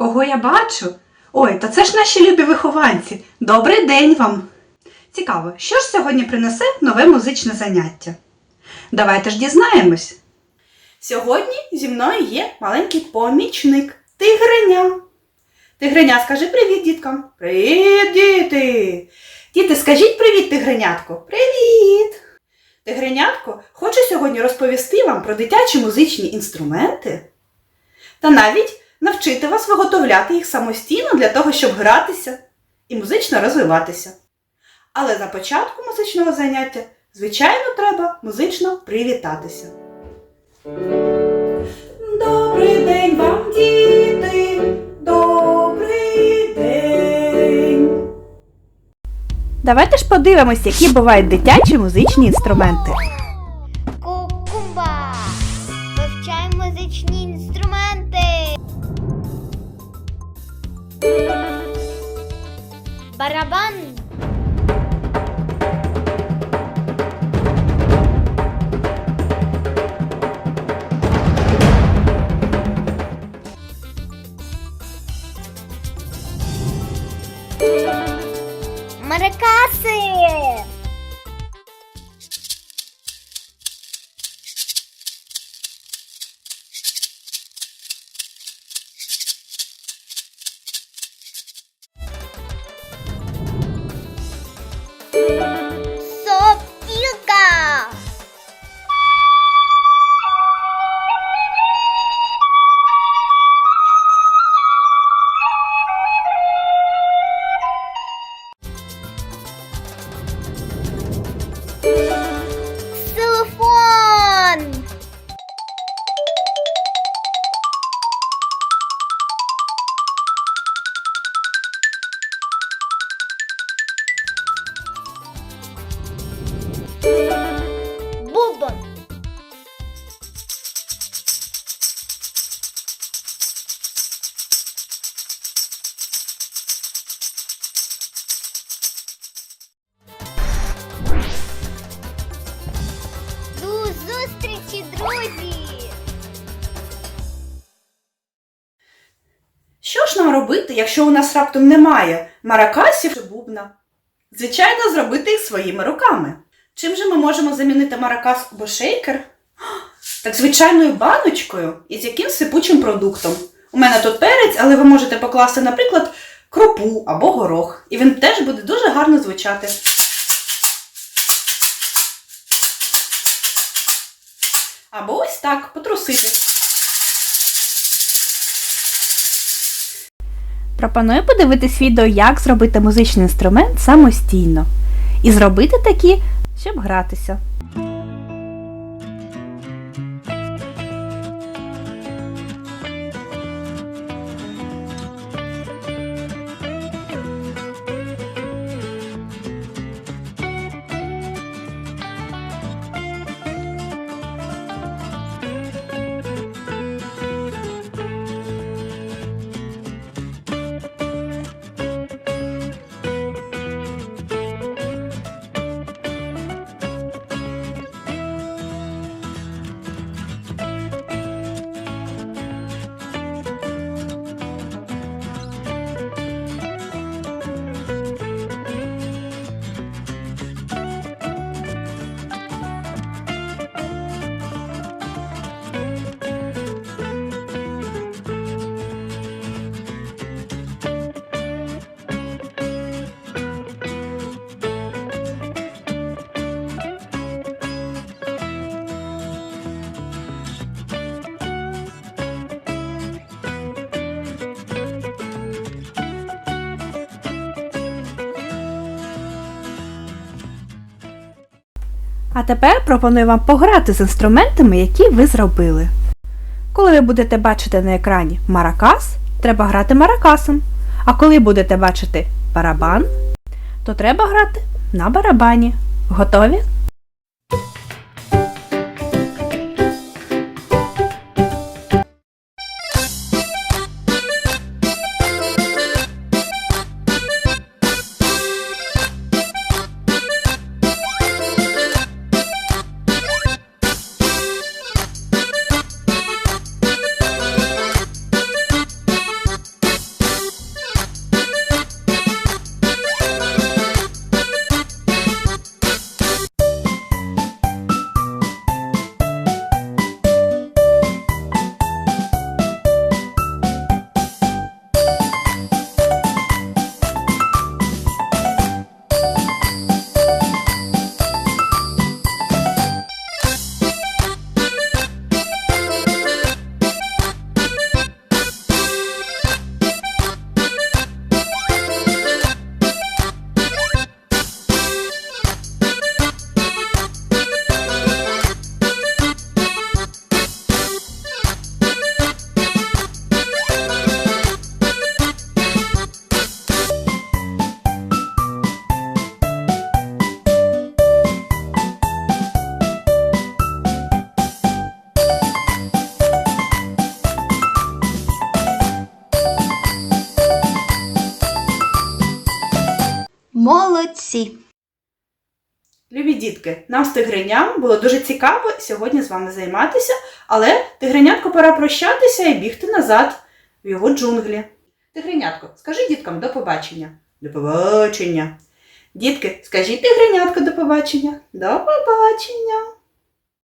Я бачу. Ой, та це ж наші любі вихованці. Добрий день вам. Цікаво, що ж сьогодні принесе нове музичне заняття? Давайте ж дізнаємось. Сьогодні зі мною є маленький помічник Тигриня. Тигриня, скажи привіт діткам. Привіт, діти! Діти, скажіть привіт, тигренятко. Привіт! Тигренятко хоче сьогодні розповісти вам про дитячі музичні інструменти та навіть навчити вас виготовляти їх самостійно для того, щоб гратися і музично розвиватися. Але на початку музичного заняття, звичайно, треба музично привітатися. Добрий день вам, діти! Добрий день! Давайте ж подивимось, які бувають дитячі музичні інструменти. Кукумба. Вивчаємо музичні Барабан. Маракаси. Що ж нам робити, якщо у нас раптом немає маракасів чи бубна? Звичайно, зробити їх своїми руками. Чим же ми можемо замінити маракас або шейкер? Так звичайною баночкою і з яким сипучим продуктом. У мене тут перець, але ви можете покласти, наприклад, кропу або горох, і він теж буде дуже гарно звучати. Або ось так потрусити. Пропоную подивитись відео, як зробити музичний інструмент самостійно. І зробити такі, щоб гратися. А тепер пропоную вам пограти з інструментами, які ви зробили. Коли ви будете бачити на екрані маракас, треба грати маракасом. А коли будете бачити барабан, то треба грати на барабані. Готові? Молодці! Любі дітки, нам з тигреням було дуже цікаво сьогодні з вами займатися, але тигринятко пора прощатися і бігти назад в його джунглі. Тигренятко, скажи діткам до побачення. До побачення. Дітки, скажіть тигренятко до побачення. До побачення.